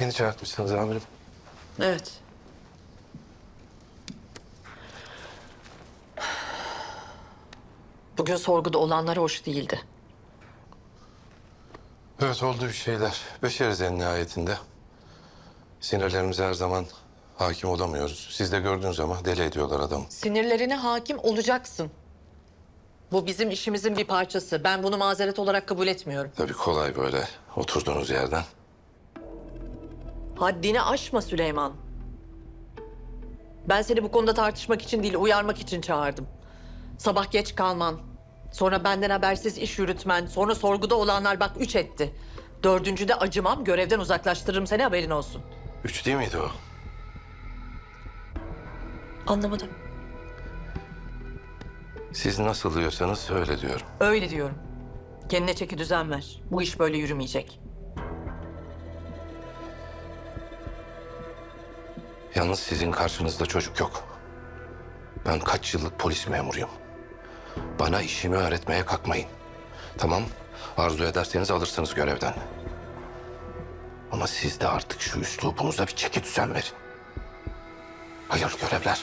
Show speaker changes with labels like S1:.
S1: Beni çağırtmışsınız amirim.
S2: Evet. Bugün sorguda olanlar hoş değildi.
S1: Evet oldu bir şeyler. Beşeriz en nihayetinde. Sinirlerimize her zaman hakim olamıyoruz. Siz de gördüğünüz ama deli ediyorlar adamı.
S2: Sinirlerine hakim olacaksın. Bu bizim işimizin bir parçası. Ben bunu mazeret olarak kabul etmiyorum.
S1: Tabii kolay böyle oturduğunuz yerden.
S2: Haddini aşma Süleyman. Ben seni bu konuda tartışmak için değil, uyarmak için çağırdım. Sabah geç kalman, sonra benden habersiz iş yürütmen, sonra sorguda olanlar bak üç etti. Dördüncüde acımam, görevden uzaklaştırırım seni haberin olsun.
S1: Üç değil miydi o?
S2: Anlamadım.
S1: Siz nasıl diyorsanız öyle diyorum.
S2: Öyle diyorum. Kendine çeki düzen ver. Bu iş böyle yürümeyecek.
S1: Yalnız sizin karşınızda çocuk yok. Ben kaç yıllık polis memuruyum. Bana işimi öğretmeye kalkmayın. Tamam, arzu ederseniz alırsınız görevden. Ama siz de artık şu üslubunuza bir çeki düzen verin. Hayır görevler.